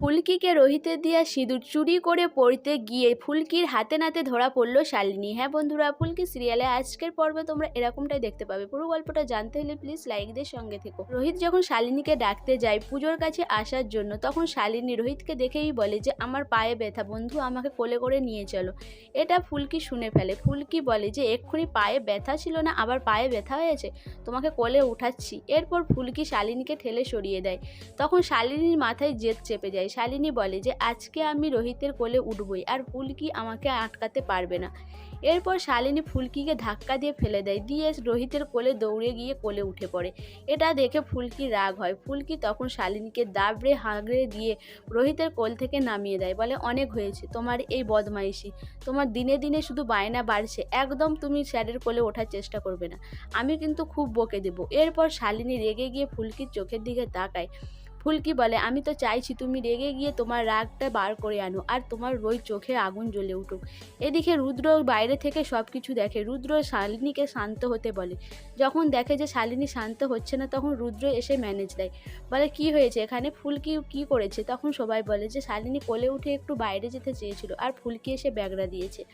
ফুলকিকে রোহিতের দিয়া সিঁদুর চুরি করে পড়তে গিয়ে ফুলকির হাতে নাতে ধরা পড়ল শালিনী। হ্যাঁ বন্ধুরা, ফুলকি সিরিয়ালে আজকের পর্বে তোমরা এরকমটাই দেখতে পাবে। পুরো গল্পটা জানতে হলে প্লিজ লাইকদের সঙ্গে থেকো। রোহিত যখন শালিনীকে ডাকতে যায় পুজোর কাছে আসার জন্য, তখন শালিনী রোহিতকে দেখেই বলে যে, আমার পায়ে ব্যথা, বন্ধু, আমাকে কোলে করে নিয়ে চলো। এটা ফুলকি শুনে ফেলে। ফুলকি বলে যে, এক্ষুনি পায়ে ব্যথা ছিল না, আবার পায়ে ব্যথা হয়েছে, তোমাকে কোলে উঠাচ্ছি। এরপর ফুলকি শালিনীকে ঠেলে সরিয়ে দেয়। তখন শালিনীর মাথায় জেদ চেপে যায়। শালিনী বলে যে, আজকে আমি রোহিতের কোলে উঠবই আর ফুলকি আমাকে আটকাতে পারবে না। এরপর শালিনী ফুলকিকে ধাক্কা দিয়ে ফেলে দেয়। দিয়ে রোহিতের কোলে দৌড়ে গিয়ে কোলে উঠে পড়ে। এটা দেখে ফুলকি রাগ হয়। ফুলকি তখন শালিনীকে দাবড়ে হাগড়ে দিয়ে রোহিতের কোল থেকে নামিয়ে দেয়। বলে, অনেক হয়েছে। তোমার এই বদমাইশি। তোমার দিনে দিনে শুধু বায়না বাড়ছে। একদম তুমি স্যারের কোলে ওঠার চেষ্টা করবে না। আমি কিন্তু খুব বকে দেবো। এরপর শালিনী রেগে গিয়ে ফুলকির চোখের দিকে তাকায়। ফুলকি বলে? আমি তো চাইছি তুমি রেগে গিয়ে তোমার রাগটা বার করে আনো আর তোমার ওই চোখে আগুন জ্বলে উঠুক। এদিকে রুদ্র বাইরে থেকে সব কিছু দেখে। রুদ্র শালিনীকে শান্ত হতে বলে। যখন দেখে যে শালিনী শান্ত হচ্ছে না, তখন রুদ্র এসে ম্যানেজ দেয়। বলে, কি হয়েছে এখানে? ফুলকি কি করেছে? তখন সবাই বলে যে, শালিনী কোলে উঠে একটু বাইরে যেতে চেয়েছিল আর ফুলকি এসে ব্যাগরা দিয়েছে।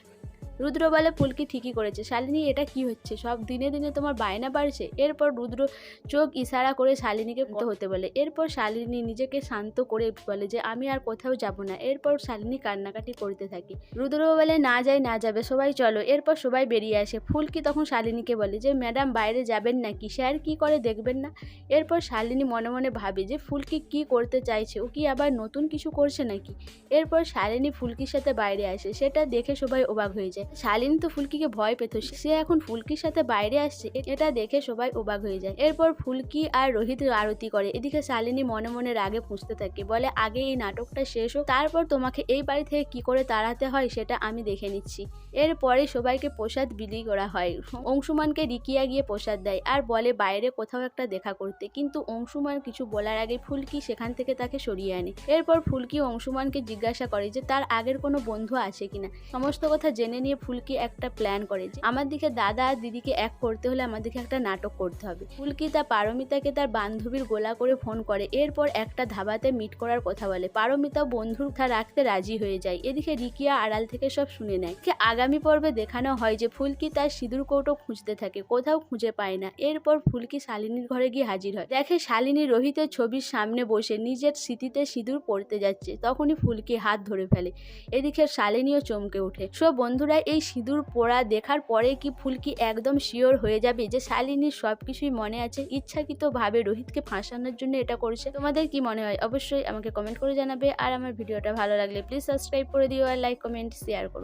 রুদ্র বলে, ফুলকি ঠিকই করেছে। শালিনী, এটা কি হচ্ছে? সব দিনে দিনে তোমার বায়না বাড়ছে? এরপর রুদ্র চোখ ইশারা করে শালিনীকে কথা হতে বলে। এরপর শালিনী নিজেকে শান্ত করে বলে যে, আমি আর কোথাও যাব না। এরপর শালিনী কান্নাকাটি করতে থাকি। রুদ্র বলে, না যাই, না যাবে, সবাই চলো। এরপর সবাই বেরিয়ে আসে। ফুলকি তখন শালিনীকে বলে যে, ম্যাডাম, বাইরে যাবেন নাকি স্যার কি করে দেখবেন না? এরপর শালিনী মনে মনে ভাবে যে, ফুলকি কি করতে চাইছে? ও কি আবার নতুন কিছু করছে নাকি? এরপর শালিনী ফুলকির সাথে বাইরে আসে। সেটা দেখে সবাই অবাক হয়ে যায়। শালিনী তো ফুলকিকে ভয় পেত। সে এখন ফুলকির সাথে বাইরে আসছে এটা দেখে সবাই অবাক হয়ে যায়। এরপর ফুলকি আর রোহিত আরতি করে। এদিকে শালিনী মনে মনে রাগে পুষতে থাকে, বলে, আগে এই নাটকটা শেষ হোক, তারপর তোমাকে এই বাড়ি থেকে কি করে তাড়াতে হয় সেটা আমি দেখে নিচ্ছি। এরপরে সবাইকে প্রসাদ বিলি করা হয়। অংশুমানকে রিকিয়া গিয়ে প্রসাদ দেয় আর বলে, বাইরে কোথাও একটা দেখা করতে। কিন্তু অংশুমান কিছু বলার আগে ফুলকি সেখান থেকে তাকে সরিয়ে আনে। এরপর ফুলকি অংশুমানকে জিজ্ঞাসা করে যে, তার আগের কোনো বন্ধু আছে কিনা? সমস্ত কথা জেনে নিয়ে ফুলকি একটা প্ল্যান করে যে আমার দিকে দাদা আর দিদিকে এক করতে হলে আমার দিকে একটা নাটক করতে হবে। ফুলকি তার পারমিতাকে তার বান্ধবীর গোলা করে ফোন করে। এরপর একটা ধাবাতে মিট করার কথা বলে। পারমিতা বন্ধুর কথা রাখতে রাজি হয়ে যায়। এদিকে রিকিয়া আড়াল থেকে সব শুনে নেয়। আগামী পর্বে দেখানো হয় যে ফুলকি তার সিঁদুর কৌটো খুঁজতে থাকে, কোথাও খুঁজে পায় না। এরপর ফুলকি শালিনীর ঘরে গিয়ে হাজির হয়। দেখে শালিনী রোহিতের ছবির সামনে বসে নিজের স্মৃতিতে সিঁদুর পড়তে যাচ্ছে। তখনই ফুলকি হাত ধরে ফেলে। এদিকে শালিনীও চমকে ওঠে। সব বন্ধুরা এই সিঁদুর পোড়া দেখার পরে কি ফুলকি একদম শিওর হয়ে যাবে যে শালিনীর সব কিছুই মনে আছে? ইচ্ছাকৃতভাবে রোহিতকে ফাঁসানোর জন্য এটা করেছে। তোমাদের কি মনে হয়? অবশ্যই আমাকে কমেন্ট করে জানাবে। আর আমার ভিডিওটা ভালো লাগলে প্লিজ সাবস্ক্রাইব করে দিও আর লাইক কমেন্ট শেয়ার করো।